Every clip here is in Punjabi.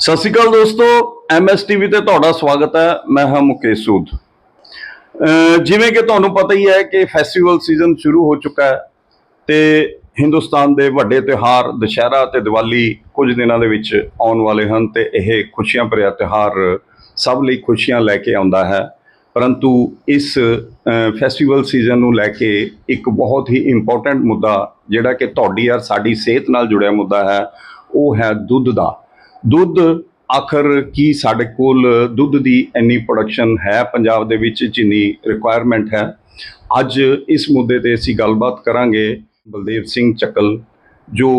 ਸਤਿ ਸ਼੍ਰੀ ਅਕਾਲ ਦੋਸਤੋ ਐਮਐਸ ਟੀਵੀ ਤੇ ਤੁਹਾਡਾ ਸਵਾਗਤ ਹੈ, ਮੈਂ ਹਾਂ ਮੁਕੇਸ਼ ਸੂਦ। ਜਿਵੇਂ ਕਿ ਤੁਹਾਨੂੰ ਪਤਾ ਹੀ ਹੈ ਕਿ ਫੈਸਟੀਵਲ ਸੀਜ਼ਨ ਸ਼ੁਰੂ ਹੋ ਚੁੱਕਾ ਹੈ ਤੇ ਹਿੰਦੁਸਤਾਨ ਦੇ ਵੱਡੇ ਤਿਉਹਾਰ ਦੁਸ਼ਹਿਰਾ ਤੇ ਦੀਵਾਲੀ ਕੁਝ ਦਿਨਾਂ ਦੇ ਵਿੱਚ ਆਉਣ ਵਾਲੇ ਹਨ ਤੇ ਇਹ ਖੁਸ਼ੀਆਂ ਭਰਿਆ ਤਿਉਹਾਰ ਸਭ ਲਈ ਖੁਸ਼ੀਆਂ ਲੈ ਕੇ ਆਉਂਦਾ ਹੈ। ਪਰੰਤੂ ਇਸ ਫੈਸਟੀਵਲ ਸੀਜ਼ਨ ਨੂੰ ਲੈ ਕੇ ਇੱਕ ਬਹੁਤ ਹੀ ਇੰਪੋਰਟੈਂਟ ਮੁੱਦਾ ਜਿਹੜਾ ਕਿ ਤੁਹਾਡੀ ਔਰ ਸਾਡੀ ਸਿਹਤ ਨਾਲ ਜੁੜਿਆ ਮੁੱਦਾ ਹੈ, ਉਹ ਹੈ ਦੁੱਧ ਦਾ। ਦੁੱਧ ਆਖਰ ਕੀ ਸਾਡੇ ਕੋਲ? ਦੁੱਧ ਦੀ ਇੰਨੀ ਪ੍ਰੋਡਕਸ਼ਨ ਹੈ, ਪੰਜਾਬ ਦੇ ਵਿੱਚ ਜਿੰਨੀ ਰਿਕੁਆਇਰਮੈਂਟ ਹੈ। ਅੱਜ ਇਸ ਮੁੱਦੇ ਤੇ ਅਸੀਂ ਗੱਲਬਾਤ ਕਰਾਂਗੇ ਬਲਦੇਵ ਸਿੰਘ ਚੱਕਲ, ਜੋ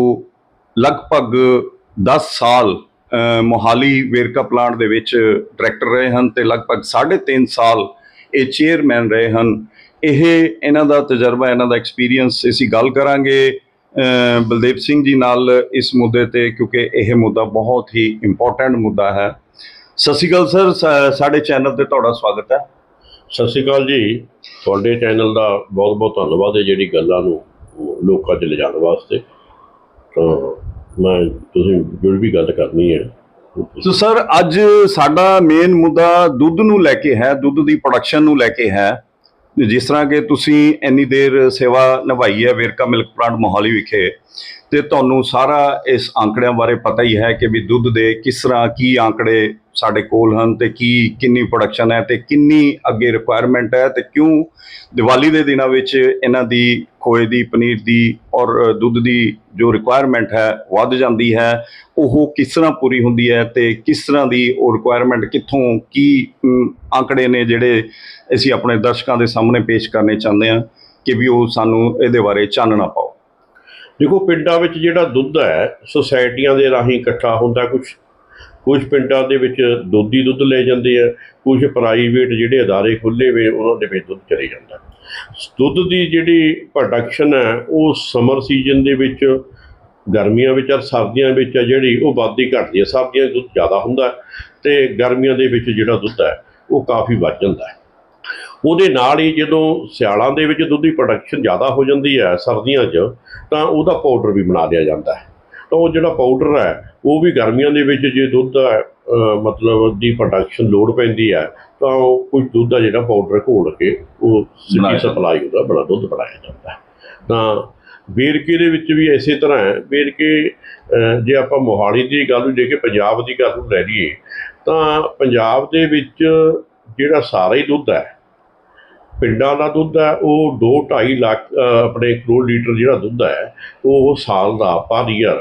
ਲਗਭਗ 10 ਸਾਲ ਮੋਹਾਲੀ ਵੇਰਕਾ ਪਲਾਂਟ ਦੇ ਵਿੱਚ ਡਾਇਰੈਕਟਰ ਰਹੇ ਹਨ ਤੇ ਲਗਭਗ 3.5 ਸਾਲ ਇਹ ਚੇਅਰਮੈਨ ਰਹੇ ਹਨ। ਇਹ ਇਹਨਾਂ ਦਾ ਤਜਰਬਾ, ਇਹਨਾਂ ਦਾ ਐਕਸਪੀਰੀਅੰਸ ਅਸੀਂ ਗੱਲ ਕਰਾਂਗੇ। ਬਲਦੇਵ ਸਿੰਘ ਜੀ ਨਾਲ ਇਸ ਮੁੱਦੇ ਤੇ ਕਿਉਂਕਿ ਇਹ ਮੁੱਦਾ ਬਹੁਤ ਹੀ ਇੰਪੋਰਟੈਂਟ ਮੁੱਦਾ ਹੈ। ਸਤਿ ਸ਼੍ਰੀ ਅਕਾਲ ਸਰ ਸਾਡੇ ਚੈਨਲ ਤੇ ਤੁਹਾਡਾ ਸਵਾਗਤ ਹੈ। ਸਤਿ ਸ਼੍ਰੀ ਅਕਾਲ ਜੀ। ਤੁਹਾਡੇ ਚੈਨਲ ਦਾ ਬਹੁਤ ਬਹੁਤ ਧੰਨਵਾਦ ਹੈ ਜਿਹੜੀ ਗੱਲਾਂ ਨੂੰ ਲੋਕਾਂ 'ਚ ਲਿਜਾਣ ਵਾਸਤੇ। ਤਾਂ ਮੈਂ ਤੁਸੀਂ ਜਿਹੜੀ ਵੀ ਗੱਲ ਕਰਨੀ ਹੈ। ਸੋ ਸਰ ਅੱਜ ਸਾਡਾ ਮੇਨ ਮੁੱਦਾ ਦੁੱਧ ਨੂੰ ਲੈ ਕੇ ਹੈ ਦੁੱਧ ਦੀ ਪ੍ਰੋਡਕਸ਼ਨ ਨੂੰ ਲੈ ਕੇ ਹੈ। ਜਿਸ ਤਰ੍ਹਾਂ ਕਿ ਤੁਸੀਂ ਇੰਨੀ ਦੇਰ ਸੇਵਾ ਨਿਭਾਈ ਹੈ ਵੇਰਕਾ ਮਿਲਕ ਪਲਾਂਟ ਮੋਹਾਲੀ ਵਿਖੇ, ਤੇ ਤੁਹਾਨੂੰ ਸਾਰਾ ਇਸ ਆંકੜਿਆਂ ਬਾਰੇ ਪਤਾ ਹੀ ਹੈ ਕਿ ਵੀ ਦੁੱਧ ਦੇ ਕਿਸ ਤਰ੍ਹਾਂ ਕੀ ਆંકੜੇ ਸਾਡੇ ਕੋਲ ਹਨ ਤੇ ਕੀ ਕਿੰਨੀ ਪ੍ਰੋਡਕਸ਼ਨ ਹੈ ਤੇ ਕਿੰਨੀ ਅੱਗੇ ਰਿਕੁਆਇਰਮੈਂਟ ਹੈ ਤੇ ਕਿਉਂ ਦੀਵਾਲੀ ਦੇ ਦਿਨਾਂ ਵਿੱਚ ਇਹਨਾਂ ਦੀ ਖੋਏ ਦੀ ਪਨੀਰ ਦੀ ਔਰ ਦੁੱਧ ਦੀ ਜੋ ਰਿਕੁਆਇਰਮੈਂਟ ਹੈ ਵੱਧ ਜਾਂਦੀ ਹੈ ਉਹ ਕਿਸ ਤਰ੍ਹਾਂ ਪੂਰੀ ਹੁੰਦੀ ਹੈ ਤੇ ਕਿਸ ਤਰ੍ਹਾਂ ਦੀ ਉਹ ਰਿਕੁਆਇਰਮੈਂਟ ਕਿੱਥੋਂ ਕੀ ਅਮ, ਆંકੜੇ ਨੇ ਜਿਹੜੇ ਅਸੀਂ ਆਪਣੇ ਦਰਸ਼ਕਾਂ ਦੇ ਸਾਹਮਣੇ ਪੇਸ਼ ਕਰਨੇ ਚਾਹੁੰਦੇ ਹਾਂ ਕਿ ਵੀ ਉਹ ਸਾਨੂੰ ਇਹਦੇ ਬਾਰੇ ਚਾਨਣਾ ਪਾਓ। ਦੇਖੋ ਪਿੰਡਾਂ ਵਿੱਚ ਜਿਹੜਾ ਦੁੱਧ ਹੈ ਸੁਸਾਇਟੀਆਂ ਦੇ ਰਾਹੀਂ ਇਕੱਠਾ ਹੁੰਦਾ ਕੁਝ ਕੁਝ ਪਿੰਡਾਂ ਦੇ ਵਿੱਚ ਦੋਧੀ ਦੁੱਧ ਲੈ ਜਾਂਦੇ ਆ ਕੁਝ ਪ੍ਰਾਈਵੇਟ ਜਿਹੜੇ ਅਦਾਰੇ ਖੁੱਲੇ ਵੇ, ਉਹਨਾਂ ਦੇ ਵਿੱਚ ਦੁੱਧ ਚਲੇ ਜਾਂਦਾ। ਦੁੱਧ ਦੀ ਜਿਹੜੀ ਪ੍ਰੋਡਕਸ਼ਨ ਹੈ, ਉਹ ਸਮਰ ਸੀਜ਼ਨ ਦੇ ਵਿੱਚ ਗਰਮੀਆਂ ਵਿੱਚ ਔਰ ਸਰਦੀਆਂ ਵਿੱਚ ਆ ਜਿਹੜੀ, ਉਹ ਵੱਧਦੀ ਘਟਦੀ ਹੈ ਸਰਦੀਆਂ ਦੁੱਧ ਜ਼ਿਆਦਾ ਹੁੰਦਾ ਹੈ ਤੇ ਗਰਮੀਆਂ ਦੇ ਵਿੱਚ ਜਿਹੜਾ ਦੁੱਧ ਹੈ, ਉਹ ਕਾਫੀ ਵੱਧ ਜਾਂਦਾ ਹੈ। ਉਹਦੇ ਨਾਲ ਹੀ ਜਦੋਂ ਸਿਆਲਾਂ ਦੇ ਵਿੱਚ ਦੁੱਧ ਦੀ ਪ੍ਰੋਡਕਸ਼ਨ ਜ਼ਿਆਦਾ ਹੋ ਜਾਂਦੀ ਹੈ ਸਰਦੀਆਂ 'ਚ, ਤਾਂ ਉਹਦਾ ਪਾਊਡਰ ਵੀ ਬਣਾ ਲਿਆ ਜਾਂਦਾ ਹੈ। ਤਾਂ ਉਹ ਜਿਹੜਾ ਪਾਊਡਰ ਹੈ ਉਹ ਵੀ ਗਰਮੀਆਂ ਦੇ ਵਿੱਚ ਜੇ ਦੁੱਧ ਅਹ ਮਤਲਬ ਦੀ ਪ੍ਰੋਡਕਸ਼ਨ ਲੋਡ ਪੈਂਦੀ ਹੈ ਤਾਂ ਉਹ ਕੁਝ ਦੁੱਧ ਦਾ ਜਿਹੜਾ ਪਾਊਡਰ ਘੋਲ ਕੇ ਉਹ ਸਿੱਧੀ ਸਪਲਾਈ ਉਹਦਾ ਬੜਾ ਦੁੱਧ ਬਣਾਇਆ ਜਾਂਦਾ ਤਾਂ ਵੇਰਕੇ ਦੇ ਵਿੱਚ ਵੀ ਇਸੇ ਤਰ੍ਹਾਂ ਹੈ ਵੇਰਕੇ ਜੇ ਆਪਾਂ ਮੋਹਾਲੀ ਦੀ ਗੱਲ ਨੂੰ ਜੇ ਕੇ ਪੰਜਾਬ ਦੀ ਗੱਲ ਨੂੰ ਲੈ ਲਈਏ ਤਾਂ ਪੰਜਾਬ ਦੇ ਵਿੱਚ ਜਿਹੜਾ ਸਾਰਾ ਹੀ ਦੁੱਧ ਹੈ ਪਿੰਡਾਂ ਦਾ ਦੁੱਧ ਹੈ ਉਹ 2.5 ਲੱਖ ਆਪਣੇ ਕਰੋੜ ਲੀਟਰ ਜਿਹੜਾ ਦੁੱਧ ਹੈ ਉਹ ਸਾਲ ਦਾ ਪਰ ਈਅਰ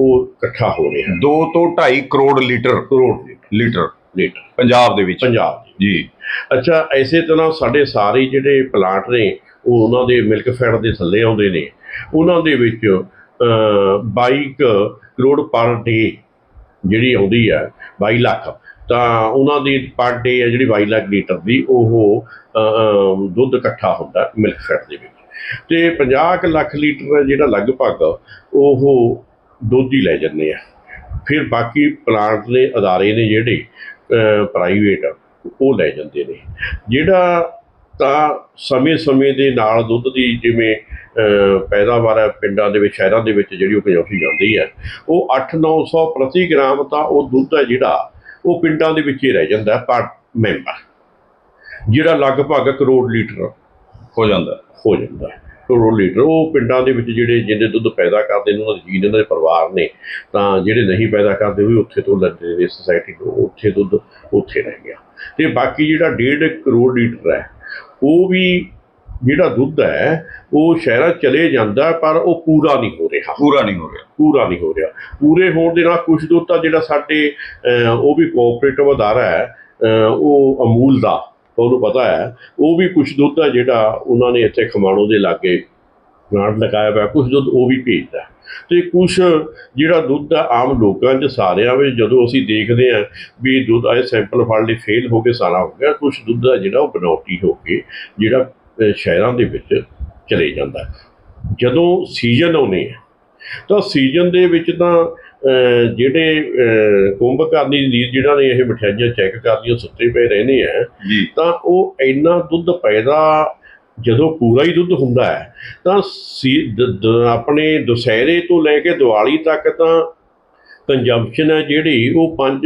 ਉਹ ਇਕੱਠਾ ਹੋ ਰਿਹਾ 2 ਤੋਂ 2.5 crore litre. Crore litre. Litre. Punjab ਦੇ ਵਿੱਚ। ਪੰਜਾਬ ਜੀ। ਅੱਛਾ ਐਸੇ ਤਰ੍ਹਾਂ ਸਾਡੇ ਸਾਰੇ ਜਿਹੜੇ ਪਲਾਂਟ ਨੇ ਉਹ ਉਹਨਾਂ ਦੇ ਮਿਲਕ ਫੈਟ ਦੇ ਥੱਲੇ ਆਉਂਦੇ ਨੇ। ਉਹਨਾਂ ਦੇ ਵਿੱਚ ਅਹ, 22 ਕੁ ਕਰੋੜ ਪਰ ਡੇ ਜਿਹੜੀ ਆਉਂਦੀ ਹੈ 22 ਲੱਖ। ਤਾਂ ਉਹਨਾਂ ਦੀ ਪਰ ਡੇ ਹੈ ਜਿਹੜੀ 22 ਲੱਖ ਲੀਟਰ ਦੀ ਉਹ ਦੁੱਧ ਇਕੱਠਾ ਹੁੰਦਾ ਮਿਲਕ ਫੈਟ ਦੇ ਵਿੱਚ। ਤੇ 50 ਕੁ ਲੱਖ ਲੀਟਰ ਜਿਹੜਾ ਲਗਭਗ ਉਹ ਦੁੱਧ ਹੀ ਲੈ ਜਾਂਦੇ ਆ। ਫਿਰ ਬਾਕੀ ਪਲਾਂਟ ਨੇ ਅਦਾਰੇ ਨੇ ਜਿਹੜੇ ਪ੍ਰਾਈਵੇਟ ਉਹ ਲੈ ਜਾਂਦੇ ਨੇ। ਜਿਹੜਾ ਤਾਂ ਸਮੇਂ-ਸਮੇਂ ਦੇ ਨਾਲ ਦੁੱਧ ਦੀ ਜਿਵੇਂ ਪੈਦਾਵਾਰ ਹੈ ਪਿੰਡਾਂ ਦੇ ਵਿੱਚ ਸ਼ਹਿਰਾਂ ਦੇ ਵਿੱਚ ਜਿਹੜੀ ਉਹ ਪਹੁੰਚੀ ਜਾਂਦੀ ਹੈ ਉਹ 8-900 ਪ੍ਰਤੀ ਗ੍ਰਾਮ ਤਾਂ ਉਹ ਦੁੱਧ ਹੈ ਜਿਹੜਾ ਉਹ ਪਿੰਡਾਂ ਦੇ ਵਿੱਚ ਹੀ ਰਹਿ ਜਾਂਦਾ ਹੈ ਪਰ ਮੈਂਬਰ ਜਿਹੜਾ ਲਗਭਗ ਕਰੋੜ ਲੀਟਰ ਹੋ ਜਾਂਦਾ। ਹੋ ਜਾਂਦਾ। ਕਰੋੜ ਲੀਟਰ। ਉਹ ਪਿੰਡਾਂ ਦੇ ਵਿੱਚ ਜਿਹੜੇ ਜਿਹਨੇ ਦੁੱਧ ਪੈਦਾ ਕਰਦੇ ਨੇ ਉਹਨਾਂ ਦੇ ਜੀਨ ਉਹਨਾਂ ਦੇ ਪਰਿਵਾਰ ਨੇ ਤਾਂ ਜਿਹੜੇ ਨਹੀਂ ਪੈਦਾ ਕਰਦੇ ਉਹ ਵੀ ਉੱਥੇ ਤੋਂ ਲੈਂਦੇ ਨੇ ਸੁਸਾਇਟੀ ਤੋਂ ਉੱਥੇ ਦੁੱਧ ਉੱਥੇ ਰਹਿ ਗਿਆ। ਤੇ ਬਾਕੀ ਜਿਹੜਾ 1.5 ਕਰੋੜ ਲੀਟਰ ਹੈ ਉਹ ਵੀ ਜਿਹੜਾ ਦੁੱਧ ਹੈ ਉਹ ਸ਼ਹਿਰਾਂ ਚਲੇ ਜਾਂਦਾ ਪਰ ਉਹ ਪੂਰਾ ਨਹੀਂ ਹੋ ਰਿਹਾ। ਪੂਰਾ ਨਹੀਂ ਹੋ ਰਿਹਾ। ਪੂਰਾ ਨਹੀਂ ਹੋ ਰਿਹਾ। ਪੂਰੇ ਹੋਣ ਦੇ ਨਾਲ ਕੁਝ ਦੁੱਧ ਤਾਂ ਜਿਹੜਾ ਸਾਡੇ ਉਹ ਵੀ ਕੋਆਪਰੇਟਿਵ ਅਦਾਰਾ ਹੈ ਉਹ ਅਮੂਲ ਦਾ ਉਹਨੂੰ ਪਤਾ ਹੈ, ਉਹ ਵੀ ਕੁਝ ਦੁੱਧ ਆ ਜਿਹੜਾ ਉਹਨਾਂ ਨੇ ਇੱਥੇ ਖਮਾਣੋ ਦੇ ਲਾਗੇ ਪਲਾਂਟ ਲਗਾਇਆ ਹੋਇਆ ਕੁਝ ਦੁੱਧ ਉਹ ਵੀ ਭੇਜਦਾ ਹੈ। ਤੇ ਕੁਝ ਜਿਹੜਾ ਦੁੱਧ ਆ ਆਮ ਲੋਕਾਂ 'ਚ ਸਾਰਿਆਂ ਵਿੱਚ ਜਦੋਂ ਅਸੀਂ ਦੇਖਦੇ ਹਾਂ ਵੀ ਦੁੱਧ ਆਏ, ਸੈਂਪਲ ਫੜ ਲਈ ਫੇਲ ਹੋ ਕੇ ਸਾਰਾ ਹੋ ਗਿਆ ਕੁਝ ਦੁੱਧ ਆ ਜਿਹੜਾ ਉਹ ਬਨੌਟੀ ਹੋ ਕੇ ਜਿਹੜਾ ਸ਼ਹਿਰਾਂ ਦੇ ਵਿੱਚ ਚਲੇ ਜਾਂਦਾ ਜਦੋਂ ਸੀਜ਼ਨ ਆਉਂਦੇ ਆ ਤਾਂ ਸੀਜ਼ਨ ਦੇ ਵਿੱਚ ਤਾਂ ਜਿਹੜੇ ਕੁੰਭ ਕਰਨੀ ਦੀ ਜਿਹੜਾ ਨੇ ਇਹ ਮਠਿਆਈਆਂ ਚੈੱਕ ਕਰਦੀਆਂ ਸੁੱਤੇ ਪਏ ਰਹਿੰਦੇ ਆ ਤਾਂ ਉਹ ਇੰਨਾ ਦੁੱਧ ਪੈਦਾ ਜਦੋਂ ਪੂਰਾ ਹੀ ਦੁੱਧ ਹੁੰਦਾ ਹੈ ਤਾਂ ਆਪਣੇ ਦੁਸਹਿਰੇ ਤੋਂ ਲੈ ਕੇ ਦੀਵਾਲੀ ਤੱਕ ਤਾਂ ਕੰਜੰਪਸ਼ਨ ਹੈ ਜਿਹੜੀ ਉਹ 5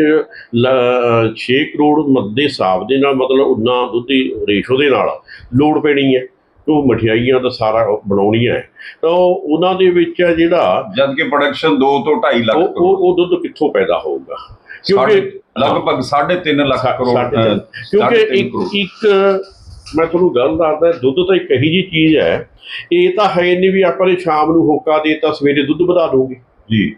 6 ਕਰੋੜ ਮਦ ਹਿਸਾਬ ਦੇ ਨਾਲ ਮਤਲਬ ਉਨਾ ਦੁੱਧ ਦੀ ਰੇਸ਼ੋ ਦੇ ਨਾਲ ਲੋੜ ਪੈਣੀ ਹੈ। ਉਹ ਮਠਿਆਈਆਂ ਦਾ ਸਾਰਾ ਬਣਾਉਣੀਆਂ ਹੈ। ਤਾਂ ਉਹ ਉਹਨਾਂ ਦੇ ਵਿੱਚ ਹੈ ਜਿਹੜਾ ਜਦ ਕਿ ਪ੍ਰੋਡਕਸ਼ਨ 2 ਤੋਂ 2.5 ਲੱਖ ਉਹ ਉਹ ਦੁੱਧ ਕਿੱਥੋਂ ਪੈਦਾ ਹੋਊਗਾ? ਕਿਉਂਕਿ ਲਗਭਗ 3.5 ਲੱਖ ਕਰੋੜ ਕਿਉਂਕਿ ਇੱਕ ਮੈਂ ਤੁਹਾਨੂੰ ਗੱਲ ਦੱਸਦਾ ਦੁੱਧ ਤਾਂ ਇੱਕ ਇਹੀ ਜੀ ਚੀਜ਼ ਹੈ। ਇਹ ਤਾਂ ਹੈ ਨਹੀਂ ਵੀ ਆਪਾਂ ਨੇ ਸ਼ਾਮ ਨੂੰ ਹੋਕਾ ਦੇ ਤਾਂ ਸਵੇਰੇ ਦੁੱਧ ਵਧਾ ਦੋਗੇ। ਜੀ।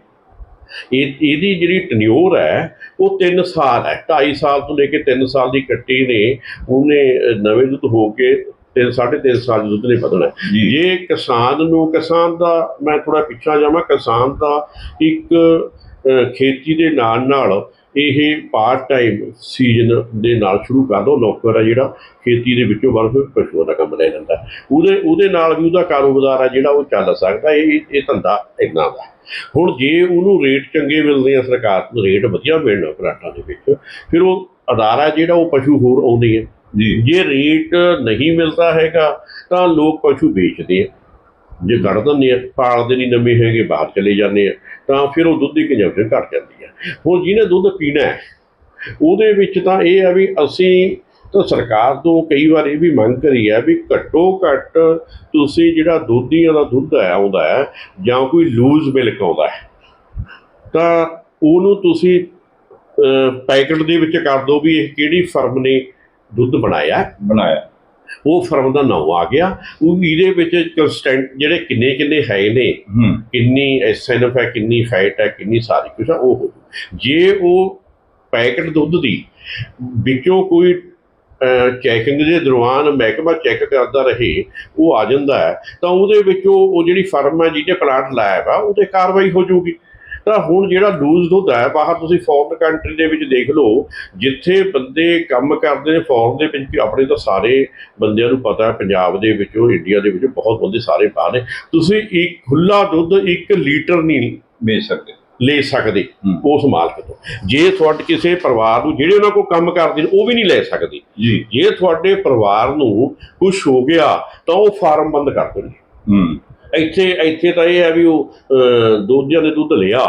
ਇਹ ਇਹਦੀ ਜਿਹੜੀ ਟਨਿਓਰ ਹੈ ਉਹ 3 ਸਾਲ ਹੈ। 2.5 ਸਾਲ ਤੋਂ ਲੈ ਕੇ 3 ਸਾਲ ਦੀ ਕੱਟੀ ਨੇ। ਉਹਨੇ ਨਵੇਂ ਦੁੱਧ ਹੋ ਕੇ 3 3.5 ਸਾਲ ਦੇ ਦੁੱਧ ਨੇ ਹੈ। ਜੀ। ਕਿਸਾਨ ਨੂੰ ਕਿਸਾਨ ਦਾ ਮੈਂ ਥੋੜਾ ਪਿੱਛਾ ਜਾਵਾਂ ਕਿਸਾਨ ਦਾ ਇੱਕ ਖੇਤੀ ਦੇ ਨਾਲ ਨਾਲ ਇਹ ਪਾਰਟ ਟਾਈਮ ਸੀਜ਼ਨ ਦੇ ਨਾਲ ਸ਼ੁਰੂ ਕਰ ਦੋ ਨੌਕਰ ਆ ਜਿਹੜਾ ਖੇਤੀ ਦੇ ਵਿੱਚੋਂ ਫਿਰ ਪਸ਼ੂਆਂ ਦਾ ਕੰਮ ਲੈ ਲੈਂਦਾ। ਉਹਦੇ ਉਹਦੇ ਨਾਲ ਵੀ ਉਹਦਾ ਕਾਰੋਬਾਰ ਆ ਜਿਹੜਾ ਉਹ ਚੱਲ ਸਕਦਾ ਇਹ ਇਹ ਧੰਦਾ ਇੰਨਾ ਦਾ ਹੁਣ ਜੇ ਉਹਨੂੰ ਰੇਟ ਚੰਗੇ ਮਿਲਦੇ ਆ ਸਰਕਾਰ ਨੂੰ ਰੇਟ ਵਧੀਆ ਮਿਲਣਾ ਪਲਾਟਾਂ ਦੇ ਵਿੱਚ ਫਿਰ ਉਹ ਅਦਾਰਾ ਜਿਹੜਾ ਉਹ ਪਸ਼ੂ ਹੋਰ ਆਉਂਦੇ ਆ। ਜੇ। ਰੇਟ ਨਹੀਂ ਮਿਲਦਾ ਹੈਗਾ, ਤਾਂ ਲੋਕ ਪਸ਼ੂ ਵੇਚਦੇ ਆ। ਜੇ ਕੱਢ ਦਿੰਦੇ ਆ, ਪਾਲਦੇ ਨਹੀਂ ਨਵੇਂ ਹੈਗੇ, ਬਾਹਰ ਚਲੇ ਜਾਂਦੇ ਆ, ਤਾਂ ਫਿਰ ਉਹ ਦੁੱਧ ਦੀ ਕੰਜੰਪਸ਼ਨ ਘਟ ਜਾਂਦੀ ਹੈ ਹੁਣ ਜਿਹਨੇ ਦੁੱਧ ਪੀਣਾ ਹੈ, ਉਹਦੇ ਵਿੱਚ ਤਾਂ ਇਹ ਆ ਵੀ ਅਸੀਂ ਤਾਂ ਸਰਕਾਰ ਤੋਂ ਕਈ ਵਾਰ ਇਹ ਵੀ ਮੰਗ ਕਰੀ ਹੈ ਵੀ ਘੱਟੋ ਘੱਟ ਤੁਸੀਂ ਜਿਹੜਾ ਦੁੱਧੀਆਂ ਦਾ ਦੁੱਧ ਹੈ ਆਉਂਦਾ ਹੈ, ਜਾਂ ਕੋਈ ਲੂਜ਼ ਮਿਲਕ ਆਉਂਦਾ ਹੈ, ਤਾਂ ਉਹਨੂੰ ਤੁਸੀਂ ਪੈਕਟ ਦੇ ਵਿੱਚ ਕਰ ਦਿਓ ਵੀ ਇਹ ਕਿਹੜੀ ਫਰਮ ਨੇ ਦੁੱਧ ਬਣਾਇਆ। ਬਣਾਇਆ ਉਹ ਫਰਮ ਦਾ ਨਾਮ ਆ ਗਿਆ ਉਹ ਇਹਦੇ ਵਿੱਚ ਕਨਸਟੈਂਟ ਜਿਹੜੇ ਕਿੰਨੇ ਕਿੰਨੇ ਹੈ ਨੇ ਕਿੰਨੀ ਐਸਐਨਐਫ ਹੈ ਕਿੰਨੀ ਫੈਟ ਹੈ ਕਿੰਨੀ ਸਾਰੀ ਆ ਉਹ। ਜੇ ਉਹ ਪੈਕਟ ਦੁੱਧ ਦੀ ਵਿੱਚੋਂ ਕੋਈ ਚੈਕਿੰਗ ਦੇ ਦੌਰਾਨ ਮਹਿਕਮਾ ਚੈੱਕ ਕਰਦਾ ਰਹੇ ਉਹ ਆ ਜਾਂਦਾ ਤਾਂ ਉਹਦੇ ਵਿੱਚੋਂ ਉਹ ਜਿਹੜੀ ਫਰਮ ਹੈ ਜਿਹਦੇ ਪਲਾਂਟ ਲਾਇਆ ਵਾ ਉਹਤੇ ਕਾਰਵਾਈ ਹੋ ਜਾਊਗੀ ਤਾਂ ਹੁਣ ਜਿਹੜਾ ਲੂਜ਼ ਦੁੱਧ ਹੈ ਬਾਹਰ ਤੁਸੀਂ ਫੋਰਨ ਕੰਟਰੀ ਦੇ ਵਿੱਚ ਦੇਖ ਲਓ ਜਿੱਥੇ ਬੰਦੇ ਕੰਮ ਕਰਦੇ ਨੇ ਫੋਰਨ ਦੇ ਵਿੱਚ ਆਪਣੇ ਤਾਂ ਸਾਰੇ ਬੰਦਿਆਂ ਨੂੰ ਪਤਾ ਹੈ ਪੰਜਾਬ ਦੇ ਵਿੱਚੋਂ ਇੰਡੀਆ ਦੇ ਵਿੱਚ ਬਹੁਤ ਬੰਦੇ ਸਾਰੇ ਬਾਹਰ ਨੇ। ਤੁਸੀਂ ਇੱਕ ਖੁੱਲਾ ਦੁੱਧ 1 ਲੀਟਰ ਨਹੀਂ ਵੇਚ ਸਕਦੇ। ਲੈ ਸਕਦੇ। ਉਸ ਮਾਲਕ ਤੋਂ। ਜੇ ਤੁਹਾਡੇ ਕਿਸੇ ਪਰਿਵਾਰ ਨੂੰ ਜਿਹੜੇ ਉਹਨਾਂ ਕੋਲ ਕੰਮ ਕਰਦੇ ਨੇ ਉਹ ਵੀ ਨਹੀਂ ਲੈ ਸਕਦੇ। ਜੀ। ਜੇ ਤੁਹਾਡੇ ਪਰਿਵਾਰ ਨੂੰ ਕੁਝ ਹੋ ਗਿਆ ਤਾਂ ਉਹ ਫਾਰਮ ਬੰਦ ਕਰ ਦੇਣਗੇ। ਹੂੰ। ਇੱਥੇ ਇੱਥੇ ਤਾਂ ਇਹ ਹੈ ਵੀ ਉਹ ਦੁੱਧੀਆਂ ਦੇ ਦੁੱਧ ਲਿਆ।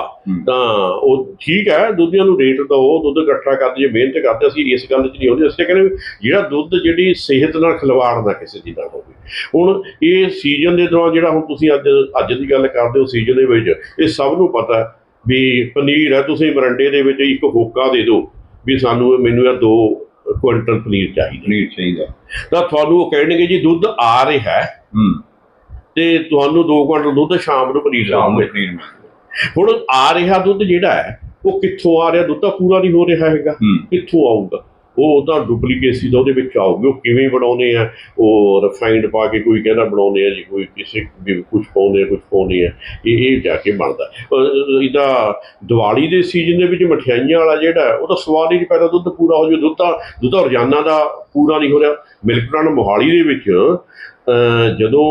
ਤਾਂ ਉਹ ਠੀਕ ਹੈ ਦੁੱਧੀਆਂ ਨੂੰ ਰੇਟ ਦਿਓ ਦੁੱਧ ਇਕੱਠਾ ਕਰਦੇ ਜੇ ਮਿਹਨਤ ਕਰਦੇ ਅਸੀਂ ਇਸ ਗੱਲ 'ਚ ਨਹੀਂ ਆਉਂਦੇ। ਅਸੀਂ ਕਹਿੰਦੇ ਜਿਹੜਾ ਦੁੱਧ ਜਿਹੜੀ ਸਿਹਤ ਨਾਲ ਖਿਲਵਾੜ ਨਾ ਕਿਸੇ ਦੀ ਨਾਲ ਹੋਵੇ। ਹੁਣ ਇਹ ਸੀਜ਼ਨ ਦੇ ਦੌਰਾਨ ਜਿਹੜਾ ਹੁਣ ਤੁਸੀਂ ਅੱਜ ਅੱਜ ਦੀ ਗੱਲ ਕਰਦੇ ਹੋ ਸੀਜ਼ਨ ਦੇ ਵਿੱਚ ਇਹ ਸਭ ਨੂੰ ਪਤਾ ਵੀ ਪਨੀਰ ਹੈ ਤੁਸੀਂ ਮਰੰਡੇ ਦੇ ਵਿੱਚ ਇੱਕ ਹੋਕਾ ਦੇ ਦਿਓ ਵੀ ਸਾਨੂੰ ਮੈਨੂੰ ਇਹ ਦੋ ਕੁਇੰਟਲ ਪਨੀਰ ਚਾਹੀਦਾ। ਪਨੀਰ ਚਾਹੀਦਾ। ਤਾਂ ਤੁਹਾਨੂੰ ਉਹ ਕਹਿਣਗੇ ਜੀ ਦੁੱਧ ਆ ਰਿਹਾ ਹੈ। ਹੂੰ। ਤੇ ਤੁਹਾਨੂੰ 2 ਕੁਇੰਟਲ ਦੁੱਧ ਸ਼ਾਮ ਨੂੰ ਪਨੀਰ ਸ਼ਾਮ ਨੂੰ ਪਨੀਰ ਮਿਲਦਾ ਹੁਣ ਆ ਰਿਹਾ ਦੁੱਧ ਜਿਹੜਾ ਹੈ ਉਹ ਕਿੱਥੋਂ ਆ ਰਿਹਾ? ਦੁੱਧ ਤਾਂ ਪੂਰਾ ਨਹੀਂ ਹੋ ਰਿਹਾ ਹੈਗਾ। ਕਿੱਥੋਂ ਆਊਗਾ? ਉਹ ਤਾਂ ਡੁਪਲੀਕੇਸੀ ਦਾ ਉਹਦੇ ਵਿੱਚ ਆਊਗੀ। ਉਹ ਕਿਵੇਂ ਬਣਾਉਨੇ ਆ? ਉਹ ਰਿਫਾਈਨਡ ਪਾ ਕੇ ਕੋਈ ਕਹਿੰਦਾ ਬਣਾਉਨੇ ਆ ਜੀ ਕੋਈ ਕਿਸੇ ਵੀ ਕੁਝ ਪਾਉਂਦੇ ਆ ਕੁਝ ਪਾਉਂਦੇ ਆ। ਇਹ ਇਹ ਜਾ ਕੇ ਬਣਦਾ। ਇਹਦਾ ਦੀਵਾਲੀ ਦੇ ਸੀਜ਼ਨ ਦੇ ਵਿੱਚ ਮਠਿਆਈਆਂ ਵਾਲਾ ਜਿਹੜਾ ਉਹ ਤਾਂ ਸਵਾਦ ਹੀ ਨਹੀਂ ਪੈਦਾ। ਦੁੱਧ ਪੂਰਾ ਹੋ ਜਾਊ ਦੁੱਧ ਤਾਂ ਦੁੱਧ ਰੋਜ਼ਾਨਾ ਦਾ ਪੂਰਾ ਨਹੀਂ ਹੋ ਰਿਹਾ। ਮਿਲਕ ਮੋਹਾਲੀ ਦੇ ਵਿੱਚ ਜਦੋਂ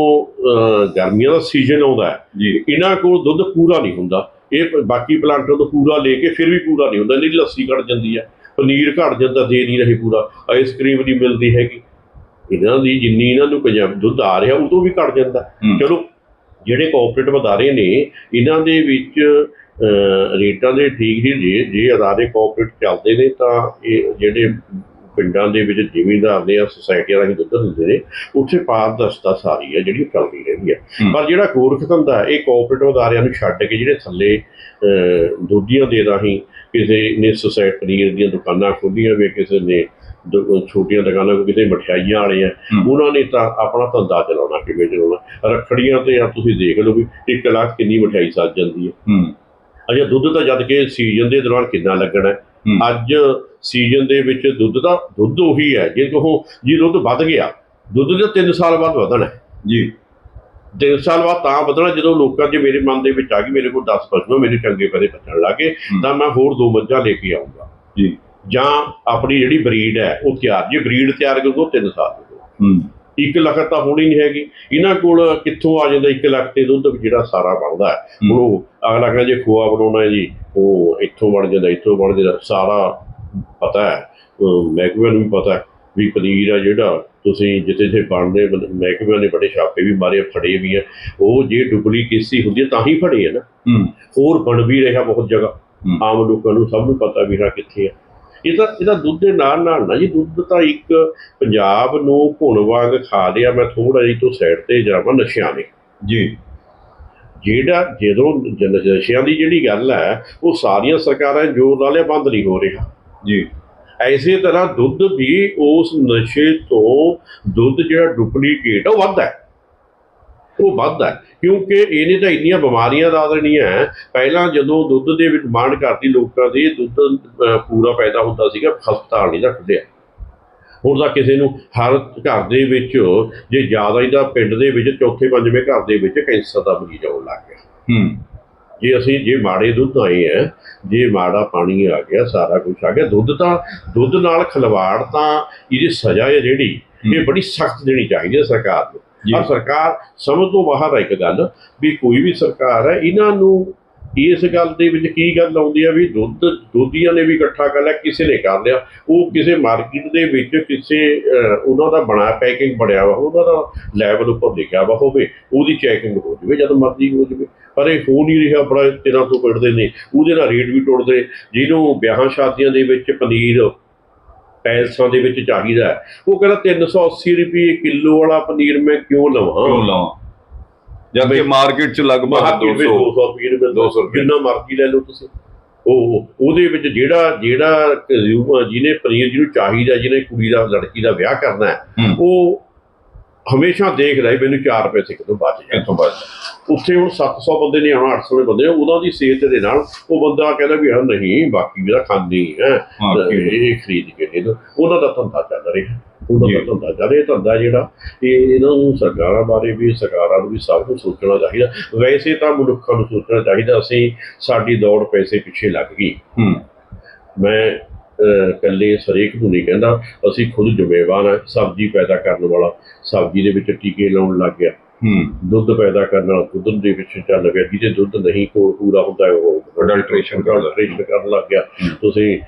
ਗਰਮੀਆਂ ਦਾ ਸੀਜ਼ਨ ਆਉਂਦਾ ਜੀ। ਇਹਨਾਂ ਕੋਲ ਦੁੱਧ ਪੂਰਾ ਨਹੀਂ ਹੁੰਦਾ। ਇਹ ਬਾਕੀ ਪਲਾਂਟਾਂ ਤੋਂ ਪੂਰਾ ਲੈ ਕੇ ਫਿਰ ਵੀ ਪੂਰਾ ਨਹੀਂ ਹੁੰਦਾ। ਇਹਦੀ ਲੱਸੀ ਘਟ ਜਾਂਦੀ ਹੈ ਪਨੀਰ ਘਟ ਜਾਂਦਾ ਦੇ ਨਹੀਂ ਰਹੇ ਪੂਰਾ। ਆਈਸਕ੍ਰੀਮ ਨਹੀਂ ਮਿਲਦੀ ਹੈਗੀ। ਇਹਨਾਂ ਦੀ ਜਿੰਨੀ ਇਹਨਾਂ ਨੂੰ ਪੰਜਾਬ ਦੁੱਧ ਆ ਰਿਹਾ ਉਹ ਤੋਂ ਵੀ ਘਟ ਜਾਂਦਾ। ਚਲੋ ਜਿਹੜੇ ਕੋਆਪਰੇਟਿਵ ਅਦਾਰੇ ਨੇ ਇਹਨਾਂ ਦੇ ਵਿੱਚ ਰੇਟਾਂ ਦੇ ਠੀਕ ਹੀ ਜੇ ਜੇ ਅਦਾਰੇ ਕੋਆਪਰੇਟ ਚੱਲਦੇ ਨੇ ਤਾਂ ਇਹ ਜਿਹੜੇ ਪਿੰਡਾਂ ਦੇ ਵਿੱਚ ਜ਼ਿਮੀਂਦਾਰ ਨੇ ਆ ਸੁਸਾਇਟੀਆਂ ਰਾਹੀਂ ਦੁੱਧ ਦਿੰਦੇ ਨੇ ਉੱਥੇ ਪਾਰਦਰਸ਼ਤਾ ਸਾਰੀ ਹੈ ਜਿਹੜੀ ਚੱਲਦੀ ਰਹਿੰਦੀ ਹੈ। ਪਰ ਜਿਹੜਾ ਗੋਰਖ ਧੰਦਾ ਇਹ ਕੋਆਪਰੇਟਿਵ ਅਦਾਰਿਆਂ ਨੂੰ ਛੱਡ ਕੇ ਜਿਹੜੇ ਥੱਲੇ ਦੁੱਧੀਆਂ ਦੇ ਰਾਹੀਂ ਕਿਸੇ ਨੇ ਸੁਸਾਇਟੀ ਪਨੀਰ ਦੀਆਂ ਦੁਕਾਨਾਂ ਖੋਲ੍ਹੀਆਂ ਵੀ ਕਿਸੇ ਨੇ ਦੁ- ਛੋਟੀਆਂ ਦੁਕਾਨਾਂ ਕੋਈ ਕਿਸੇ ਮਠਿਆਈਆਂ ਵਾਲੇ ਆ। ਉਹਨਾਂ ਨੇ ਤਾਂ ਆਪਣਾ ਧੰਦਾ ਚਲਾਉਣਾ ਕਿਵੇਂ ਚਲਾਉਣਾ ਰੱਖੜੀਆਂ ਤੇ ਆ ਤੁਸੀਂ ਦੇਖ ਲਓ ਵੀ 1 ਲੱਖ ਕਿੰਨੀ ਮਠਿਆਈ ਸੱਜ ਜਾਂਦੀ ਹੈ ਹੂੰ ਅਜੇ ਦੁੱਧ ਤਾਂ ਜਦ ਕਿ ਸੀਜ਼ਨ ਦੇ ਦੌਰਾਨ ਕਿੰਨਾ ਲੱਗਣਾ। ਅੱਜ ਸੀਜ਼ਨ ਦੇ ਵਿੱਚ ਦੁੱਧ ਦਾ ਦੁੱਧ ਉਹੀ ਹੈ ਜੇ ਕਹੋ ਜੀ ਦੁੱਧ ਵੱਧ ਗਿਆ ਦੁੱਧ ਦਾ 3 ਸਾਲ ਬਾਅਦ ਵਧਣਾ। ਜੀ ਤਿੰਨ ਸਾਲ ਬਾਅਦ ਤਾਂ ਵਧਣਾ ਜਦੋਂ ਲੋਕਾਂ 'ਚ ਮੇਰੇ ਮਨ ਦੇ ਵਿੱਚ ਆ ਗਈ ਮੇਰੇ ਕੋਲ 10 ਪਸ਼ੂ ਮੇਰੇ ਚੰਗੇ ਪੈਦੇ ਪੱਛਣ ਲੱਗੇ। ਤਾਂ ਮੈਂ ਹੋਰ ਦੋ ਮੱਝਾਂ ਲੈ ਕੇ ਆਉਂਗਾ ਜੀ ਜਾਂ ਆਪਣੀ ਜਿਹੜੀ ਬਰੀਡ ਹੈ ਉਹ ਤਿਆਰ ਜੇ ਬਰੀਡ ਤਿਆਰ ਕਰੋ 3 ਸਾਲ ਦੇ। ਹੂੰ 1 ਲੱਖ ਤਾਂ ਹੋਣੀ ਨਹੀਂ ਹੈਗੀ। ਇਹਨਾਂ ਕੋਲ ਕਿੱਥੋਂ ਆ ਜਾਂਦਾ 1 ਲੱਖ ਤੇ ਦੁੱਧ ਜਿਹੜਾ ਸਾਰਾ ਬਣਦਾ ਹੈ। ਹੁਣ ਉਹ ਅਗਲਾ ਕਹਿੰਦਾ ਜੇ ਖੋਆ ਬਣਾਉਣਾ ਹੈ ਜੀ ਉਹ ਇੱਥੋਂ ਬਣ ਜਾਂਦਾ ਇੱਥੋਂ ਬਣ ਜਾਂਦਾ। ਸਾਰਾ ਪਤਾ ਹੈ। ਮਹਿਕਮੇ ਨੂੰ ਵੀ ਪਤਾ ਹੈ ਵੀ ਪਨੀਰ ਆ ਜਿਹੜਾ ਤੁਸੀਂ ਜਿੱਥੇ ਜਿੱਥੇ ਬਣਦੇ ਮਹਿਕਮਿਆਂ ਨੇ ਬੜੇ ਛਾਪੇ ਵੀ ਮਾਰੇ ਫੜੇ ਵੀ ਆ। ਉਹ ਜੇ ਡੁਪਲੀਕੇਸੀ ਹੁੰਦੀ ਹੈ ਤਾਂ ਹੀ ਫੜੇ ਆ ਨਾ। ਹੂੰ। ਹੋਰ ਬਣ ਵੀ ਰਿਹਾ ਬਹੁਤ ਜਗ੍ਹਾ। ਹੂੰ। ਆਮ ਲੋਕਾਂ ਨੂੰ ਸਭ ਨੂੰ ਪਤਾ ਵੀ ਹਾਂ ਕਿੱਥੇ ਆ। ਇਹ ਤਾਂ ਇਹਦਾ ਦੁੱਧ ਦੇ ਨਾਲ ਨਾਲ ਨਾ ਜੀ ਦੁੱਧ ਤਾਂ ਇੱਕ ਪੰਜਾਬ ਨੂੰ ਘੁਣ ਵਾਂਗ ਖਾ ਲਿਆ ਮੈਂ ਥੋੜਾ ਜਿਹੀ ਤੋਂ ਸਾਈਡ ਤੇ ਜਾਵਾਂ ਨਸ਼ਿਆਂ ਨੇ ਜੀ। ਜਿਹੜਾ ਜਦੋਂ ਨਸ਼ਿਆਂ ਦੀ ਜਿਹੜੀ ਗੱਲ ਹੈ ਉਹ ਸਾਰੀਆਂ ਸਰਕਾਰਾਂ ਜੋਰ ਲਾ ਲਿਆ ਬੰਦ ਨਹੀਂ ਹੋ ਰਿਹਾ। ਜੀ। ਐਸੇ ਤਰ੍ਹਾਂ ਦੁੱਧ ਵੀ ਉਸ ਨਸ਼ੇ ਤੋਂ ਦੁੱਧ ਜਿਹੜਾ ਡੁਪਲੀਕੇਟ ਉਹ ਵੱਧਦਾ ਹੈ। ਉਹ ਵੱਧਦਾ ਕਿਉਂਕਿ ਇਹਨੇ ਤਾਂ ਇੰਨੀਆਂ ਬਿਮਾਰੀਆਂ ਲਾ ਦੇਣੀਆਂ ਹੈ। ਪਹਿਲਾਂ ਜਦੋਂ ਦੁੱਧ ਦੇ ਵਿੱਚ ਡਿਮਾਂਡ ਕਰਦੀ ਲੋਕਾਂ ਦੀ ਦੁੱਧ ਪੂਰਾ ਪੈਦਾ ਹੁੰਦਾ ਸੀਗਾ ਹਸਪਤਾਲ ਨਹੀਂ ਰੱਖਦੇ ਹੁਣ ਤਾਂ ਕਿਸੇ ਨੂੰ ਹਰ ਘਰ ਦੇ ਵਿੱਚ ਜੇ ਜ਼ਿਆਦਾ ਹੀ ਦਾ ਪਿੰਡ ਦੇ ਵਿੱਚ ਚੌਥੇ ਪੰਜਵੇਂ ਘਰ ਦੇ ਵਿੱਚ ਕੈਂਸਰ ਦਾ ਮਰੀਜ਼ ਆਉਣ ਲੱਗ ਗਿਆ। ਹੂੰ। ਜੇ ਅਸੀਂ ਜੇ ਮਾੜੇ ਦੁੱਧ ਆਏ ਆ ਜੇ ਮਾੜਾ ਪਾਣੀ ਆ ਗਿਆ ਸਾਰਾ ਕੁਝ ਆ ਗਿਆ ਦੁੱਧ ਤਾਂ ਦੁੱਧ ਨਾਲ ਖਿਲਵਾੜ ਤਾਂ ਇਹਦੀ ਸਜ਼ਾ ਹੈ ਜਿਹੜੀ ਇਹ ਬੜੀ ਸਖਤ ਦੇਣੀ ਚਾਹੀਦੀ ਹੈ ਸਰਕਾਰ ਨੂੰ। ਜੀ। ਸਰਕਾਰ ਸਮਝ ਤੋਂ ਬਾਹਰ ਹੈ ਇੱਕ ਗੱਲ, ਵੀ ਕੋਈ ਵੀ ਸਰਕਾਰ ਹੈ, ਇਹਨਾਂ ਨੂੰ ਇਸ ਗੱਲ ਦੇ ਵਿੱਚ ਕੀ ਗੱਲ ਆਉਂਦੀ ਆ ਵੀ ਦੁੱਧ, ਦੁੱਧੀਆਂ ਨੇ ਵੀ ਇਕੱਠਾ ਕਰ ਲਿਆ, ਕਿਸੇ ਨੇ ਕਰ ਲਿਆ। ਉਹ ਕਿਸੇ ਮਾਰਕੀਟ ਦੇ ਵਿੱਚ ਕਿਸੇ ਉਹਨਾਂ ਦਾ ਬਣਾ, ਪੈਕਿੰਗ ਬਣਿਆ ਵਾ, ਉਹਨਾਂ ਦਾ ਲੈਵਲ ਉੱਪਰ ਲਿਖਿਆ ਵਾ ਹੋਵੇ, ਉਹਦੀ ਚੈਕਿੰਗ ਹੋ ਜਾਵੇ, ਜਦ ਮਰਜ਼ੀ ਹੋ ਜਾਵੇ। ਪਰ ਇਹ ਹੋ ਨਹੀਂ ਰਿਹਾ, ਬੜਾ ਤਿਰਾਂ ਤੋਂ ਪਿੜਦੇ ਨੇ, ਉਹਦੇ ਨਾਲ ਰੇਟ ਵੀ ਟੁੱਟਦੇ। ਜਿਹਨੂੰ ਵਿਆਹਾਂ ਸ਼ਾਦੀਆਂ ਦੇ ਵਿੱਚ ਪਨੀਰ ਪੈਲਸਾਂ ਦੇ ਵਿੱਚ ਚਾਹੀਦਾ ਉਹ ਕਹਿੰਦਾ 380 ਰੁਪਏ ਕਿਲੋ ਵਾਲਾ ਪਨੀਰ ਮੈਂ ਕਿਉਂ ਲਵਾਂ? ਕਿਉਂ ਲਾਵਾਂ? ਜਦ ਕਿ ਮਾਰਕੀਟ ਚ ਲਗਭਗ ਮਾਰਕੀਟ ਵਿੱਚ 200 200 ਰੁਪਏ ਰੁਪਏ 200 ਰੁਪਏ। ਜਿੰਨਾ ਮਰਜ਼ੀ ਲੈ ਲਓ ਤੁਸੀਂ। ਉਹ ਉਹਦੇ ਵਿੱਚ ਜਿਹੜਾ ਜਿਹੜਾ consumer ਜਿਹਨੇ ਪਨੀਰ ਜਿਹਨੂੰ ਚਾਹੀਦਾ ਜਿਹਨੇ ਕੁੜੀ ਦਾ ਲੜਕੀ ਦਾ ਵਿਆਹ ਕਰਨਾ ਹੂੰ। ਉਹ ਹਮੇਸ਼ਾ ਦੇਖਦਾ ਹੈ ਮੈਨੂੰ 4 ਪੈਸੇ ਕਿਤੋਂ ਬਚ ਜਾਣ ਇੱਥੋਂ ਬਸ ਉੱਥੇ ਹੁਣ 700 ਬੰਦੇ ਨੇ ਆਉਣਾ 800 ਬੰਦੇ ਨੇ, ਉਹਨਾਂ ਦੀ ਸਿਹਤ ਦੇ ਨਾਲ ਉਹ ਬੰਦਾ ਕਹਿੰਦਾ ਵੀ ਹਾਂ ਨਹੀਂ ਬਾਕੀ ਵੀ ਤਾਂ ਖਾਂਦੇ ਹੀ। ਇਹ ਖਰੀਦ ਕੇ ਦੇ ਉਹਨਾਂ ਦਾ ਧੰਦਾ ਚੱਲ ਰਿਹਾ ਉਹਨਾਂ ਦਾ। ਧੰਦਾ ਚੱਲ ਰਿਹਾ। ਧੰਦਾ ਜਿਹੜਾ ਇਹ ਇਹਨਾਂ ਨੂੰ ਸਰਕਾਰਾਂ ਬਾਰੇ ਵੀ ਸਰਕਾਰਾਂ ਨੂੰ ਵੀ ਸਭ ਨੂੰ ਸੋਚਣਾ ਚਾਹੀਦਾ। ਵੈਸੇ ਤਾਂ ਮਨੁੱਖਾਂ ਨੂੰ ਸੋਚਣਾ ਚਾਹੀਦਾ ਅਸੀਂ ਸਾਡੀ ਦੌੜ ਪੈਸੇ ਪਿੱਛੇ ਲੱਗ ਗਈ। ਮੈਂ ਅਹ, ਇਕੱਲੇ ਸਰੇਕ ਨੂੰ ਨਹੀਂ ਕਹਿੰਦਾ। ਅਸੀਂ ਖੁਦ ਜ਼ਿੰਮੇਵਾਰ ਹਾਂ ਸਬਜ਼ੀ ਪੈਦਾ ਕਰਨ ਵਾਲਾ। ਸਬਜ਼ੀ ਦੇ ਵਿੱਚ ਟੀਕੇ ਲਾਉਣ ਲੱਗ ਗਿਆ। ਦੁੱਧ ਪੈਦਾ ਕਰਨ ਵਾਲਾ ਦੁੱਧ ਦੇ ਵਿੱਚ ਚੱਲ ਪਿਆ ਜਿਹਦੇ ਦੁੱਧ ਨਹੀਂ ਕੋ ਪੂਰਾ ਹੁੰਦਾ ਉਹ ਲੱਗ adulteration ਕਰਨ ਲੱਗ ਗਿਆ। ਤੁਸੀਂ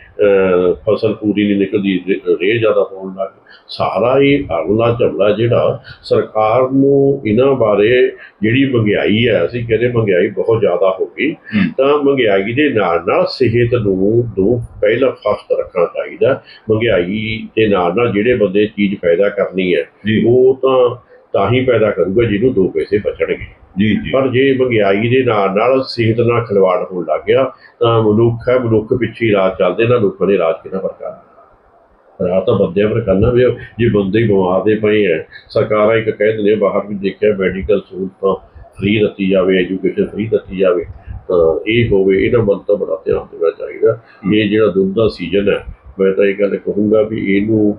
ਫਸਲ ਪੂਰੀ ਨਹੀਂ ਨਿਕਲਦੀ ਰੇ- ਰੇਹ ਜ਼ਿਆਦਾ ਪਾਉਣ ਲੱਗ ਸਾਰਾ ਇਹ ਅਗਲਾ ਝਗੜਾ ਜਿਹੜਾ ਸਰਕਾਰ ਨੂੰ ਇਹਨਾਂ ਬਾਰੇ ਜਿਹੜੀ ਮਹਿੰਗਾਈ ਹੈ ਅਸੀਂ ਕਹਿੰਦੇ ਮਹਿੰਗਾਈ ਬਹੁਤ ਜ਼ਿਆਦਾ ਹੋ ਗਈ। ਤਾਂ ਮਹਿੰਗਾਈ ਦੇ ਨਾਲ ਨਾਲ ਸਿਹਤ ਨੂੰ ਨੂੰ ਪਹਿਲਾ ਫਸਟ ਰੱਖਣਾ ਚਾਹੀਦਾ। ਮਹਿੰਗਾਈ ਦੇ ਨਾਲ ਨਾਲ ਜਿਹੜੇ ਬੰਦੇ ਚੀਜ਼ ਪੈਦਾ ਕਰਨੀ ਹੈ ਉਹ ਤਾਂ ਤਾਂ ਹੀ ਪੈਦਾ ਕਰੂਗਾ ਜਿਹਨੂੰ ਦੋ ਪੈਸੇ ਬਚਣਗੇ। ਜੀ ਜੀ। ਪਰ ਜੇ ਮਹਿੰਗਾਈ ਦੇ ਨਾਲ ਨਾਲ ਸਿਹਤ ਨਾਲ ਖਿਲਵਾੜ ਹੋਣ ਲੱਗ ਗਿਆ ਤਾਂ ਮਨੁੱਖ ਹੈ ਮਨੁੱਖ ਪਿੱਛੇ ਹੀ ਰਾਜ ਚੱਲਦੇ ਨਾ ਲੋਕਾਂ ਨੇ ਰਾਜ ਕਿਹਨਾਂ ਪਰ ਕਰਨਾ ਰਾਜ ਤਾਂ ਬੰਦਿਆਂ ਪਰ ਕਰਨਾ ਵੀ। ਜੇ ਬੰਦੇ ਹੀ ਬਿਮਾਰ ਦੇ ਪਏ ਹੈ ਸਰਕਾਰਾਂ ਇੱਕ ਕਹਿ ਦਿੰਦੇ ਬਾਹਰ ਵੀ ਦੇਖਿਆ ਮੈਡੀਕਲ ਸਹੂਲਤਾਂ ਫ੍ਰੀ ਦਿੱਤੀ ਜਾਵੇ ਐਜੂਕੇਸ਼ਨ ਫ੍ਰੀ ਦਿੱਤੀ ਜਾਵੇ ਤਾਂ ਇਹ ਹੋਵੇ ਇਹਨਾਂ ਵੱਲ ਤਾਂ ਬੜਾ ਧਿਆਨ ਦੇਣਾ ਚਾਹੀਦਾ। ਇਹ ਜਿਹੜਾ ਦੁੱਧ ਦਾ ਸੀਜ਼ਨ ਹੈ ਮੈਂ ਤਾਂ ਇਹ ਗੱਲ ਕਹੂੰਗਾ ਵੀ ਇਹਨੂੰ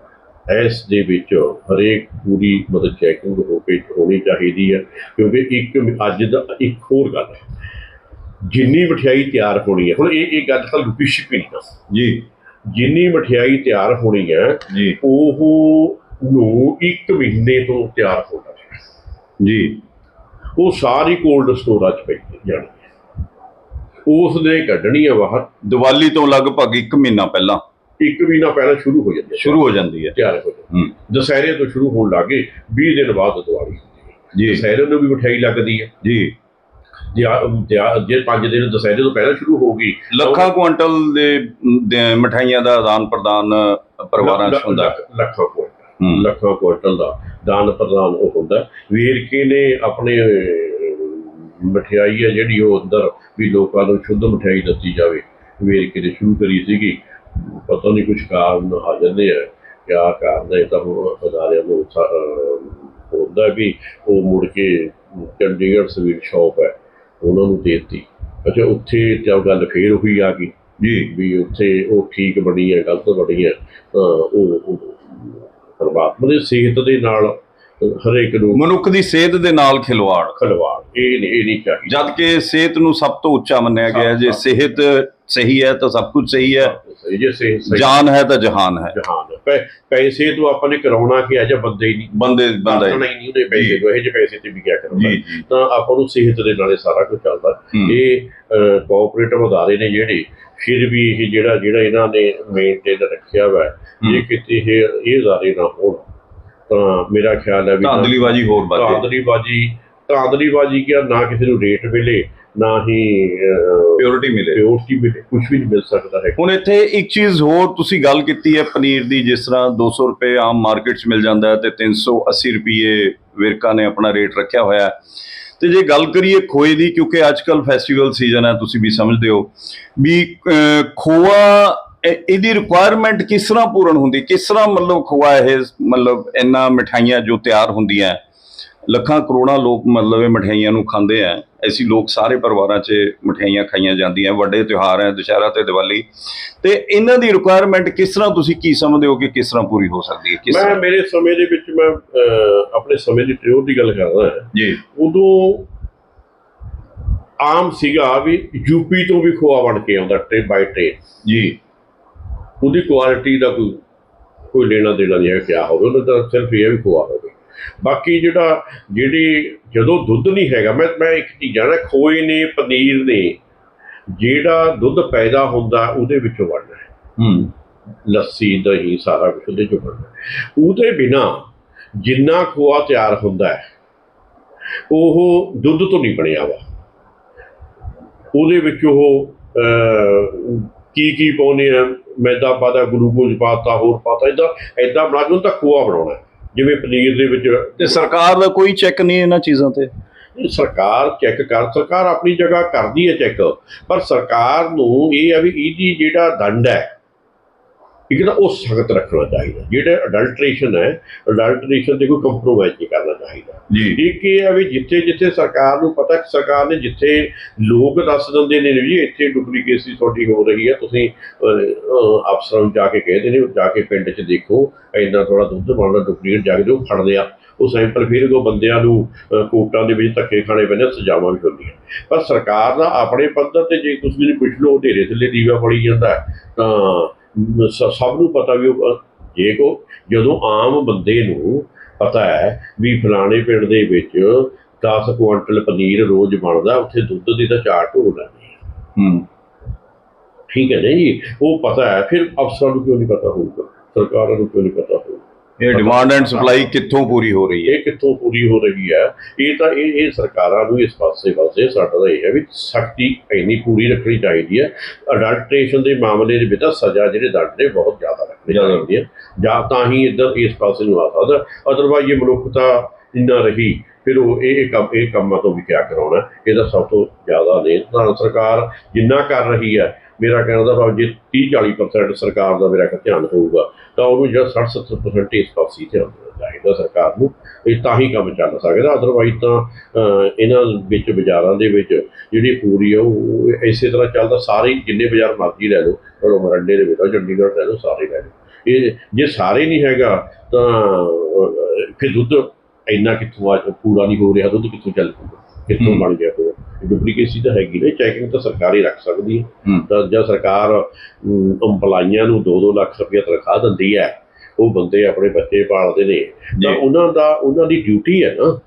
ਇਸ ਦੇ ਵਿੱਚ ਹਰੇਕ ਪੂਰੀ ਮਤਲਬ ਚੈਕਿੰਗ ਹੋ ਕੇ ਹੋਣੀ ਚਾਹੀਦੀ ਹੈ ਕਿਉਂਕਿ ਇੱਕ ਅੱਜ ਦਾ ਇੱਕ ਹੋਰ ਗੱਲ ਹੈ। ਜਿੰਨੀ ਮਠਿਆਈ ਤਿਆਰ ਹੋਣੀ ਹੈ ਹੁਣ ਇਹ ਇਹ ਗੱਲ ਤਾਂ ਲੁਕੀ ਛਿਪੀ ਨਹੀਂ ਜੀ। ਜਿੰਨੀ ਮਠਿਆਈ ਤਿਆਰ ਹੋਣੀ ਹੈ ਜੀ। ਉਹ ਨੂੰ ਇੱਕ ਮਹੀਨੇ ਤੋਂ ਤਿਆਰ ਹੋਣਾ ਜੀ। ਉਹ ਸਾਰੀ ਕੋਲਡ ਸਟੋਰਾਂ 'ਚ ਪਈ ਜਾਣੀ ਹੈ। ਉਸ ਨੇ ਕੱਢਣੀ ਹੈ ਬਾਹਰ। ਦੀਵਾਲੀ ਤੋਂ ਲਗਭਗ 1 ਮਹੀਨਾ ਪਹਿਲਾਂ। ਇੱਕ ਮਹੀਨਾ ਪਹਿਲਾਂ ਸ਼ੁਰੂ ਹੋ ਜਾਂਦੀ ਹੈ। ਸ਼ੁਰੂ ਹੋ ਜਾਂਦੀ ਹੈ। ਤਿਆਰ ਹੋ ਜਾਂਦੀ। ਦੁਸਹਿਰੇ ਤੋਂ ਸ਼ੁਰੂ ਹੋਣ ਲੱਗੇ 20 ਦਿਨ ਬਾਅਦ ਦੀਵਾਲੀ ਜੀ। ਦੁਸਹਿਰੇ ਨੂੰ ਵੀ ਮਠਿਆਈ ਲੱਗਦੀ ਹੈ। ਜੀ। ਜੇ ਜੇ ਆ- ਜੇ 5 ਦਿਨ ਦੁਸਹਿਰੇ ਤੋਂ ਪਹਿਲਾਂ ਸ਼ੁਰੂ ਹੋ ਗਈ ਲੱਖਾਂ ਕੁਇੰਟਲ ਦੇ ਮਠਾਈਆਂ ਦਾ ਆਦਾਨ ਪ੍ਰਦਾਨ ਪਰਿਵਾਰਾਂ 'ਚ ਹੁੰਦਾ। ਲੱਖ- ਕੁਇੰਟਲ। ਲੱਖਾਂ ਕੁਇੰਟਲ ਦਾ ਦਾਨ ਪ੍ਰਦਾਨ ਉਹ ਹੁੰਦਾ। ਵੇਰਕੇ ਨੇ ਆਪਣੇ ਮਠਿਆਈ ਹੈ ਜਿਹੜੀ ਉਹ ਅੰਦਰ ਵੀ ਲੋਕਾਂ ਨੂੰ ਸ਼ੁੱਧ ਮਠਿਆਈ ਦਿੱਤੀ ਜਾਵੇ। ਵੇਰਕੇ ਨੇ ਸ਼ੁਰੂ ਕਰੀ ਸੀਗੀ। ਪਤਾ ਨਹੀਂ ਕੁਝ ਕਾਰਨ ਹਾਜ਼ਰ ਨੇ ਹੈ ਕਿਆ ਕਾਰਨ ਹੈ ਤਾਂ ਹੁਣ ਹਜ਼ਾਰਿਆਂ ਨੂੰ ਹੁੰਦਾ ਵੀ ਉਹ ਮੁੜ ਕੇ ਚੰਡੀਗੜ੍ਹ ਸਵੀਟ ਸ਼ਾਪ ਹੈ ਉਹਨਾਂ ਨੂੰ ਦੇ ਦਿੱਤੀ। ਅੱਛਾ ਉੱਥੇ ਜਦ ਗੱਲ ਫੇਰ ਉਹੀ ਆ ਗਈ ਜੀ। ਵੀ ਉੱਥੇ ਉਹ ਠੀਕ ਬਣੀ ਹੈ ਗਲਤ ਬਣੀ ਹੈ ਤਾਂ ਉਹ ਉਹ ਪਰਮਾਤਮਾ ਦੀ ਸਿਹਤ ਦੇ ਨਾਲ ਹਰੇਕ ਨੂੰ ਮਨੁੱਖ ਦੀ ਸਿਹਤ ਦੇ ਨਾਲ ਖਿਲਵਾੜ। ਖਲਵਾੜ। ਇਹ ਨਹੀਂ ਇਹ ਨਹੀਂ ਚਾਹੀਦਾ। ਜਦ ਕਿ ਸਿਹਤ ਨੂੰ ਸਭ ਤੋਂ ਉੱਚਾ ਮੰਨਿਆ ਗਿਆ ਹੈ। ਜੇ ਸਿਹਤ ਸਹੀ ਹੈ ਤਾਂ ਸਭ ਕੁਝ ਸਹੀ ਹੈ। ਸਹੀ ਜੇ ਸਿਹਤ ਸਹੀ ਜਾਨ ਹੈ ਤਾਂ ਜਹਾਨ ਹੈ। ਜਹਾਨ ਪੈ- ਪੈਸੇ ਤੋਂ ਆਪਾਂ ਨੇ ਕਰਾਉਣਾ ਕਿ ਅਜਾ ਬੰਦੇ ਹੀ ਨਹੀਂ। ਬੰਦੇ ਬੰਦਾ ਹੀ ਨਹੀਂ ਉਹਦੇ ਪੈਸੇ ਤੋਂ। ਇਹ ਜਿਹੇ ਪੈਸੇ ਤੇ ਵੀ ਕਿਆ ਜੀ ਤਾਂ ਆਪਾਂ ਨੂੰ ਸਿਹਤ ਦੇ ਨਾਲੇ ਸਾਰਾ ਕੁਝ ਚੱਲਦਾ। ਹੂੰ। ਇਹ ਕੋਆਪਰੇਟਿਵ ਅਦਾਰੇ ਨੇ ਜਿਹੜੇ ਫਿਰ ਵੀ ਇਹ ਜਿਹੜਾ ਜਿਹੜਾ ਇਹਨਾਂ ਨੇ ਮੇਨਟੇਨ ਰੱਖਿਆ ਵਾ ਹੂੰ। ਜੇ ਕਿਤੇ ਇਹ ਇਹ ਅਦਾਰੇ ਨਾ ਹੋਣ ਤਾਂ ਮੇਰਾ ਖਿਆਲ ਹੈ ਵੀ ਧਾਂਦਲੀਬਾਜੀ ਹੋਰ ਵੱਧ ਗਈ। ਧਾਂਦਲੀਬਾਜੀ ਧਾਂਦਲੀਬਾਜੀ ਕਿਆ ਨਾ ਕਿਸੇ ਨੂੰ ਰੇਟ ਮਿਲੇ ਨਾ ਹੀ ਪਿਓਰਿਟੀ ਮਿਲੇ। ਪਿਓਰਟੀ ਮਿਲੇ ਕੁਝ ਵੀ ਨਹੀਂ ਮਿਲ ਸਕਦਾ ਹੈ। ਹੁਣ ਇੱਥੇ ਇੱਕ ਚੀਜ਼ ਹੋਰ ਤੁਸੀਂ ਗੱਲ ਕੀਤੀ ਹੈ ਪਨੀਰ ਦੀ ਜਿਸ ਤਰ੍ਹਾਂ 200 ਰੁਪਏ ਆਮ ਮਾਰਕੀਟ 'ਚ ਮਿਲ ਜਾਂਦਾ ਹੈ ਤੇ 380 ਰੁਪਏ ਵਿਰਕਾ ਨੇ ਆਪਣਾ ਰੇਟ ਰੱਖਿਆ ਹੋਇਆ ਤੇ ਜੇ ਗੱਲ ਕਰੀਏ ਖੋਏ ਦੀ ਕਿਉਂਕਿ ਅੱਜ ਕੱਲ ਫੈਸਟੀਵਲ ਸੀਜ਼ਨ ਹੈ ਤੁਸੀਂ ਵੀ ਸਮਝਦੇ ਹੋ ਵੀ ਖੋਆ ਇਹਦੀ ਰਿਕੁਆਇਰਮੈਂਟ ਕਿਸ ਤਰ੍ਹਾਂ ਪੂਰਨ ਹੁੰਦੀ? ਕਿਸ ਤਰ੍ਹਾਂ ਮਤਲਬ ਖੋਆ ਇਹ ਮਤਲਬ ਇੰਨਾ ਮਠਾਈਆਂ ਜੋ ਤਿਆਰ ਹੁੰਦੀਆਂ ਲੱਖਾਂ ਕਰੋੜਾਂ ਲੋਕ ਮਤਲਬ ਇਹ ਮਠਿਆਈਆਂ ਨੂੰ ਖਾਂਦੇ ਆ ਐਸੀ ਲੋਕ ਸਾਰੇ ਪਰਿਵਾਰਾਂ 'ਚ ਮਠਿਆਈਆਂ ਖਾਈਆਂ ਜਾਂਦੀਆਂ ਵੱਡੇ ਤਿਉਹਾਰ ਹੈ ਦੁਸ਼ਹਿਰਾ ਤੇ ਦੀਵਾਲੀ। ਤੇ ਇਹਨਾਂ ਦੀ ਰਿਕੁਆਇਰਮੈਂਟ ਕਿਸ ਤਰ੍ਹਾਂ ਤੁਸੀਂ ਕੀ ਸਮਝਦੇ ਹੋ ਕਿ ਕਿਸ ਤਰ੍ਹਾਂ ਪੂਰੀ ਹੋ ਸਕਦੀ ਹੈ? ਕਿਸ ਮੈਂ ਮੇਰੇ ਸਮੇਂ ਦੇ ਵਿੱਚ ਮੈਂ ਆਪਣੇ ਸਮੇਂ ਦੀ ਟ੍ਰਿਓ ਦੀ ਗੱਲ ਕਰਦਾ ਜੀ। ਉਦੋਂ ਆਮ ਸੀਗਾ ਵੀ ਯੂਪੀ ਤੋਂ ਵੀ ਖੋਆ ਬਣ ਕੇ ਆਉਂਦਾ ਟ੍ਰੇਨ ਬਾਈ ਟ੍ਰੇਨ। ਜੀ। ਉਹਦੀ ਕੁਆਲਿਟੀ ਦਾ ਕੋਈ ਕੋਈ ਲੈਣਾ ਦੇਣਾ ਨਹੀਂ ਹੈ ਕਿਆ ਹੋਵੇ ਉਹਦਾ ਤਾਂ ਸਿਰਫ ਇਹ ਵੀ ਖੋਆ ਹੋਵੇ। ਬਾਕੀ ਜਿਹੜਾ ਜਿਹੜੀ ਜਦੋਂ ਦੁੱਧ ਨਹੀਂ ਹੈਗਾ ਮੈਂ ਮੈਂ ਇੱਕ ਚੀਜ਼ ਜਾਣਾ ਖੋਏ ਨੇ ਪਨੀਰ ਨੇ ਜਿਹੜਾ ਦੁੱਧ ਪੈਦਾ ਹੁੰਦਾ ਉਹਦੇ ਵਿੱਚੋਂ ਬਣਨਾ ਹੈ। ਹੂੰ। ਲੱਸੀ ਦਹੀਂ ਸਾਰਾ ਕੁਝ ਉਹਦੇ ਚੋਂ ਬਣਦਾ। ਉਹਦੇ ਬਿਨਾ ਜਿੰਨਾ ਖੋਆ ਤਿਆਰ ਹੁੰਦਾ ਹੈ ਉਹ ਦੁੱਧ ਤੋਂ ਨਹੀਂ ਬਣਿਆ ਵਾ। ਉਹਦੇ ਵਿੱਚ ਉਹ ਕੀ ਕੀ ਪਾਉਂਦੇ ਆ? ਮੈਦਾ ਪਾਦਾ ਗਲੂਕੋਜ਼ ਪਾਤਾ ਹੋਰ ਪਾਤਾ ਇਦਾਂ ਇਦਾਂ ਬਣਾ ਕੇ ਉਹਨੂੰ ਤਾਂ ਖੋਆ ਬਣਾਉਣਾ। ਜਿਵੇਂ ਪਨੀਰ ਦੇ ਵਿੱਚ ਤੇ ਸਰਕਾਰ ਦਾ ਕੋਈ ਚੈੱਕ ਨਹੀਂ ਇਹਨਾਂ ਚੀਜ਼ਾਂ ਤੇ ਸਰਕਾਰ ਚੈੱਕ ਕਰ ਸਰਕਾਰ ਆਪਣੀ ਜਗ੍ਹਾ ਕਰਦੀ ਹੈ ਚੈੱਕ ਪਰ ਸਰਕਾਰ ਨੂੰ ਇਹ ਹੈ ਵੀ ਇਹਦੀ ਜਿਹੜਾ ਦੰਡ ਹੈ ਇੱਕ ਤਾਂ ਉਹ ਸਖਤ ਰੱਖਣਾ ਚਾਹੀਦਾ। ਜਿਹੜਾ ਅਡਲਟ੍ਰੇਸ਼ਨ ਹੈ ਅਡਲਟ੍ਰੇਸ਼ਨ ਤੇ ਕੋਈ ਕੰਪਰੋਮਾਈਜ਼ ਨਹੀਂ ਕਰਨਾ ਚਾਹੀਦਾ। ਇੱਕ ਇਹ ਹੈ ਵੀ ਜਿੱਥੇ ਜਿੱਥੇ ਸਰਕਾਰ ਨੂੰ ਪਤਾ ਕਿ ਸਰਕਾਰ ਨੇ ਜਿੱਥੇ ਲੋਕ ਦੱਸ ਦਿੰਦੇ ਨੇ ਵੀ ਇੱਥੇ ਡੁਪਲੀਕੇਸੀ ਤੁਹਾਡੀ ਹੋ ਰਹੀ ਹੈ ਤੁਸੀਂ ਅਫਸਰਾਂ ਨੂੰ ਜਾ ਕੇ ਕਹਿੰਦੇ ਨੇ ਜਾ ਕੇ ਪਿੰਡ 'ਚ ਦੇਖੋ ਇੰਨਾ ਥੋੜਾ ਦੁੱਧ ਬਣਦਾ ਡੁਪਲੀਕੇਟ ਜਾ ਕੇ ਜੋ ਫੜ ਲਿਆ ਉਹ ਸੈਂਪਲ ਫਿਰ ਉਹ ਬੰਦਿਆਂ ਨੂੰ ਕੋਰਟਾਂ ਦੇ ਵਿੱਚ ਧੱਕੇ ਖਾਣੇ ਪੈਂਦੇ ਸਜ਼ਾਵਾਂ ਵੀ ਹੁੰਦੀਆਂ। ਪਰ ਸਰਕਾਰ ਦਾ ਆਪਣੇ ਪੱਧਰ ਤੇ ਜੇ ਤੁਸੀਂ ਪੁੱਛ ਲਓ ਢੇਰੇ ਥੱਲੇ ਦੀਵਾ ਫੜੀ ਜਾਂਦਾ ਹੈ, ਤਾਂ ਸਭ ਨੂੰ ਪਤਾ ਵੀ ਉਹ ਜੇ ਕੋ ਜਦੋਂ ਆਮ ਬੰਦੇ ਨੂੰ ਪਤਾ ਹੈ ਵੀ ਫਲਾਣੇ ਪਿੰਡ ਦੇ ਵਿੱਚ 10 ਕੁਇੰਟਲ ਪਨੀਰ ਰੋਜ਼ ਬਣਦਾ ਉੱਥੇ ਦੁੱਧ ਦੀ ਤਾਂ ਚਾਰ ਢੋ ਲੈਣੀ ਹੈ ਹੂੰ। ਠੀਕ ਹੈ ਜੀ? ਉਹ ਪਤਾ ਹੈ ਫਿਰ ਅਫਸਰਾਂ ਨੂੰ ਕਿਉਂ ਨਹੀਂ ਪਤਾ ਹੋਊਗਾ? ਸਰਕਾਰਾਂ ਨੂੰ ਕਿਉਂ ਨਹੀਂ ਪਤਾ ਹੋਊਗਾ? ਇਹ ਡਿਮਾਂਡ ਐਂਡ ਸਪਲਾਈ ਕਿੱਥੋਂ ਪੂਰੀ ਹੋ ਰਹੀ ਹੈ? ਇਹ ਕਿੱਥੋਂ ਪੂਰੀ ਹੋ ਰਹੀ ਹੈ? ਇਹ ਤਾਂ ਇਹ ਇਹ ਸਰਕਾਰਾਂ ਨੂੰ ਇਸ ਪਾਸੇ ਪਾਸੇ ਸਾਡਾ ਤਾਂ ਇਹ ਹੈ ਵੀ ਸਖਤੀ ਇੰਨੀ ਪੂਰੀ ਰੱਖਣੀ ਚਾਹੀਦੀ ਹੈ। ਅਡਲਟ੍ਰੇਸ਼ਨ ਦੇ ਮਾਮਲੇ ਦੇ ਵਿੱਚ ਤਾਂ ਸਜ਼ਾ ਜਿਹੜੇ ਦੰਡ ਨੇ ਬਹੁਤ ਜ਼ਿਆਦਾ ਰੱਖਣੀ। ਚਾਹੀਦੀ ਹੈ। ਜਾਂ ਤਾਂ ਹੀ ਇੱਧਰ ਇਸ ਪਾਸੇ ਨੂੰ ਆ ਸਕਦਾ। ਅਦਰਵਾਈਜ਼ ਇਹ ਮਨੁੱਖਤਾ ਇੰਨਾ ਰਹੀ ਫਿਰ ਉਹ ਇਹ ਇਹ ਕੰਮ ਇਹ ਕੰਮਾਂ ਤੋਂ ਵੀ ਕਿਆ ਕਰਾਉਣਾ? ਇਹਦਾ ਸਭ ਤੋਂ ਜ਼ਿਆਦਾ ਨੇ। ਤਾਂ ਸਰਕਾਰ ਜਿੰਨਾ ਕਰ ਰਹੀ ਹੈ ਮੇਰਾ ਕਹਿਣ ਦਾ ਭਾਵ ਜੇ 30 40% ਸਰਕਾਰ ਦਾ ਮੇਰਾ ਧਿਆਨ ਹੋਊਗਾ ਤਾਂ ਉਹਨੂੰ ਜਿਹੜਾ 60 70% ਇਸ ਪਾਸੇ ਧਿਆਨ ਚਾਹੀਦਾ ਸਰਕਾਰ ਨੂੰ ਇਹ ਤਾਂ ਹੀ ਕੰਮ ਚੱਲ ਸਕਦਾ। ਅਦਰਵਾਈਜ਼ ਤਾਂ ਇਹਨਾਂ ਵਿੱਚ ਬਾਜ਼ਾਰਾਂ ਦੇ ਵਿੱਚ ਜਿਹੜੀ ਪੂਰੀ ਆ ਉਹ ਇਸੇ ਤਰ੍ਹਾਂ ਚੱਲਦਾ ਸਾਰੇ ਜਿੰਨੇ ਬਾਜ਼ਾਰ ਮਰਜ਼ੀ ਲੈ ਲਓ ਚਲੋ ਮਰੰਡੇ ਦੇ ਵਿੱਚ ਚੰਡੀਗੜ੍ਹ ਲੈ ਲਓ ਸਾਰੇ ਲੈ ਲਓ। ਇਹ ਜੇ ਸਾਰੇ ਨਹੀਂ ਹੈਗਾ ਤਾਂ ਫਿਰ ਦੁੱਧ ਇੰਨਾ ਕਿੱਥੋਂ ਆ ਪੂਰਾ ਨਹੀਂ ਹੋ ਰਿਹਾ ਦੁੱਧ ਕਿੱਥੋਂ ਚੱਲ ਪੂਗਾ ਕਿੱਥੋਂ। ਬਣ ਗਿਆ ਪੂਰਾ? ਡੁਪਲੀਕੇਸੀ ਤਾਂ ਹੈਗੀ ਨਾ ਚੈਕਿੰਗ ਤਾਂ ਸਰਕਾਰ ਹੀ ਰੱਖ ਸਕਦੀ ਹੈ। ਤਾਂ ਜਦ ਸਰਕਾਰ ਅੰਪਲਾਈਆਂ ਨੂੰ 2-2 ਲੱਖ ਰੁਪਏ ਤਨਖਾਹ ਦਿੰਦੀ ਹੈ। ਉਹ ਬੰਦੇ ਆਪਣੇ ਬੱਚੇ ਪਾਲਦੇ ਨੇ। ਤਾਂ ਜੀ। ਉਹਨਾਂ ਦਾ ਉਹਨਾਂ ਦੀ ਡਿਊਟੀ ਹੈ ਨਾ।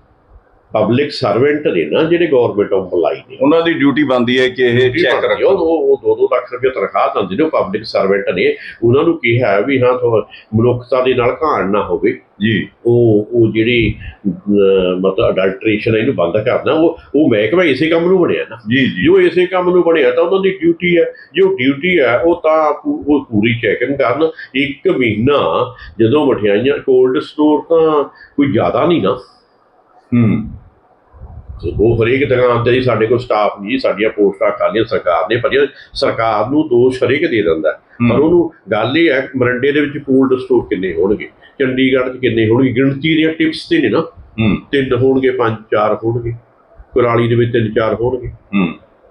ਪਬਲਿਕ ਸਰਵੈਂਟ ਨੇ ਨਾ ਜਿਹੜੇ ਗਵਰਨਮੈਂਟ ਅੰਪਲਾਈ ਨੇ। ਉਹਨਾਂ ਦੀ ਡਿਊਟੀ ਬਣਦੀ ਹੈ ਕਿ ਇਹ ਚੈੱਕ ਰੱਖੋ ਉਹ ਉਹ 2-2 ਲੱਖ ਰੁਪਏ ਤਨਖਾਹ ਦਿੰਦੇ ਨੇ ਪਬਲਿਕ ਸਰਵੈਂਟ ਨੇ। ਉਹਨਾਂ ਨੂੰ ਕਿਹਾ ਹੈ ਵੀ ਹਾਂ ਤੁਹਾ ਮਨੁੱਖਤਾ ਦੇ ਨਾਲ ਘਾਣ ਨਾ ਹੋਵੇ। ਜੀ। ਉਹ ਉਹ ਜਿਹੜੀ ਮਤਲਬ ਅਡਲਟ੍ਰੇਸ਼ਨ ਹੈ ਇਹਨੂੰ ਬੰਦ ਕਰਨਾ। ਉਹ ਉਹ ਮਹਿਕਮਾ ਇਸੇ ਕੰਮ ਨੂੰ ਬਣਿਆ ਨਾ। ਜੀ ਜੀ। ਜੋ ਇਸੇ ਕੰਮ ਨੂੰ ਬਣਿਆ ਤਾਂ ਉਹਨਾਂ ਦੀ ਡਿਊਟੀ ਹੈ। ਜੋ ਡਿਊਟੀ ਹੈ ਉਹ ਤਾਂ ਉਹ ਪੂਰੀ ਚੈਕਿੰਗ ਕਰਨ। ਇੱਕ ਮਹੀਨਾ ਜਦੋਂ ਮਠਿਆਈਆਂ ਕੋਲਡ ਸਟੋਰ ਤਾਂ ਕੋਈ ਜ਼ਿਆਦਾ ਨਹੀਂ ਨਾ। ਹੂੰ। ਉਹ ਹਰੇਕ ਦੁਕਾਨ ਤੇ ਜੀ ਸਾਡੇ ਕੋਲ ਸਟਾਫ ਨਹੀਂ ਸਾਡੀਆਂ ਪੋਸਟਾਂ ਖਾਲੀਆਂ ਸਰਕਾਰ ਨੇ ਭਰੀਆਂ ਸਰਕਾਰ ਨੂੰ ਦੋਸ਼ ਹਰੇਕ ਦੇ ਦਿੰਦਾ। ਪਰ ਉਹਨੂੰ ਗੱਲ ਇਹ ਹੈ ਮਰੰਡੇ ਦੇ ਵਿੱਚ ਕੋਲਡ ਸਟੋਰ ਕਿੰਨੇ ਹੋਣਗੇ? ਚੰਡੀਗੜ੍ਹ 'ਚ ਕਿੰਨੇ ਹੋਣਗੇ? ਗਿਣਤੀ ਦੀਆਂ ਟਿਪਸ ਤੇ ਨੇ ਨਾ। ਤਿੰਨ ਹੋਣਗੇ ਪੰਜ ਚਾਰ ਹੋਣਗੇ। ਕੁਰਾਲੀ ਦੇ ਵਿੱਚ ਤਿੰਨ ਚਾਰ ਹੋਣਗੇ।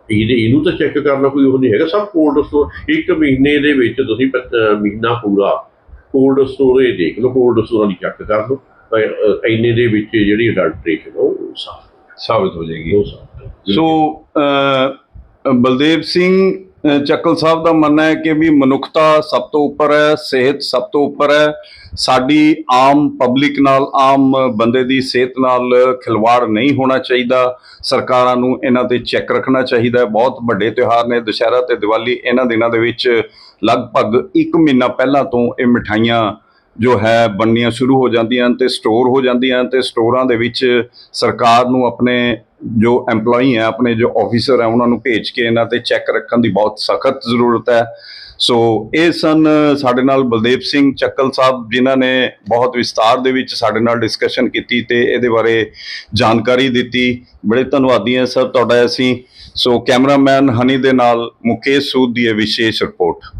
ਇਹਦੇ ਇਹਨੂੰ ਤਾਂ ਚੈੱਕ ਕਰਨਾ ਕੋਈ ਉਹ ਨਹੀਂ ਹੈਗਾ। ਸਭ ਕੋਲਡ ਸਟੋਰ ਇੱਕ ਮਹੀਨੇ ਦੇ ਵਿੱਚ ਤੁਸੀਂ ਮਹੀਨਾ ਪੂਰਾ ਕੋਲਡ ਸਟੋਰ ਇਹ ਦੇਖ ਲਓ ਕੋਲਡ ਸਟੋਰਾਂ ਦੀ ਚੈੱਕ ਕਰ ਲਓ। ਇੰਨੇ ਦੇ ਵਿੱਚ ਜਿਹੜੀ ਅਡਲਟ੍ਰੇਸ਼ਨ ਉਹ ਸਾਫ਼ ਸਾਬਿਤ ਹੋ ਜਾਏਗੀ। ਸੋ ਬਲਦੇਵ ਸਿੰਘ ਚੱਕਲ ਸਾਹਿਬ ਦਾ ਮੰਨਣਾ ਹੈ ਕਿ ਵੀ ਮਨੁੱਖਤਾ ਸਭ ਤੋਂ ਉੱਪਰ ਹੈ ਸਿਹਤ ਸਭ ਤੋਂ ਉੱਪਰ ਹੈ। ਸਾਡੀ ਆਮ ਪਬਲਿਕ ਨਾਲ ਆਮ ਬੰਦੇ ਦੀ ਸਿਹਤ ਨਾਲ ਖਿਲਵਾੜ ਨਹੀਂ ਹੋਣਾ ਚਾਹੀਦਾ। ਸਰਕਾਰਾਂ ਨੂੰ ਇਹਨਾਂ ਤੇ ਚੈੱਕ ਰੱਖਣਾ ਚਾਹੀਦਾ ਹੈ। ਬਹੁਤ ਵੱਡੇ ਤਿਉਹਾਰ ਨੇ। ਦੁਸ਼ਹਿਰਾ ਤੇ ਦੀਵਾਲੀ ਇਹਨਾਂ ਦਿਨਾਂ ਦੇ ਵਿੱਚ ਲਗਭਗ 1 ਮਹੀਨਾ ਪਹਿਲਾਂ ਤੋਂ ਇਹ ਮਠਾਈਆਂ ਜੋ ਹੈ ਬਣਨੀਆਂ ਸ਼ੁਰੂ ਹੋ ਜਾਂਦੀਆਂ ਹਨ ਤੇ ਸਟੋਰ ਹੋ ਜਾਂਦੀਆਂ ਹਨ ਤੇ ਸਟੋਰਾਂ ਦੇ ਵਿੱਚ ਸਰਕਾਰ ਨੂੰ ਆਪਣੇ ਜੋ EMPLOYEE ਹੈ, ਆਪਣੇ ਜੋ ਆਫੀਸਰ ਹੈ, ਉਹਨਾਂ ਨੂੰ ਭੇਜ ਕੇ ਇਹਨਾਂ ਤੇ ਚੈੱਕ ਰੱਖਣ ਦੀ ਬਹੁਤ ਸਖਤ ਜ਼ਰੂਰਤ ਹੈ। ਸੋ ਇਹ ਸਨ ਸਾਡੇ ਨਾਲ ਬਲਦੇਵ ਸਿੰਘ ਚੱਕਲ ਸਾਹਿਬ ਜਿਨ੍ਹਾਂ ਨੇ ਬਹੁਤ ਵਿਸਤਾਰ ਦੇ ਵਿੱਚ ਸਾਡੇ ਨਾਲ ਡਿਸਕਸ਼ਨ ਕੀਤੀ ਤੇ ਇਹਦੇ ਬਾਰੇ ਜਾਣਕਾਰੀ ਦਿੱਤੀ। ਬੜੇ ਧੰਨਵਾਦੀ ਹਾਂ ਸਰ ਤੁਹਾਡਾ ਅਸੀਂ। ਸੋ ਕੈਮਰਾਮੈਨ ਹਨੀ ਦੇ ਨਾਲ ਮੁਕੇਸ਼ ਸੂਦ ਦੀ ਇਹ ਵਿਸ਼ੇਸ਼ ਰਿਪੋਰਟ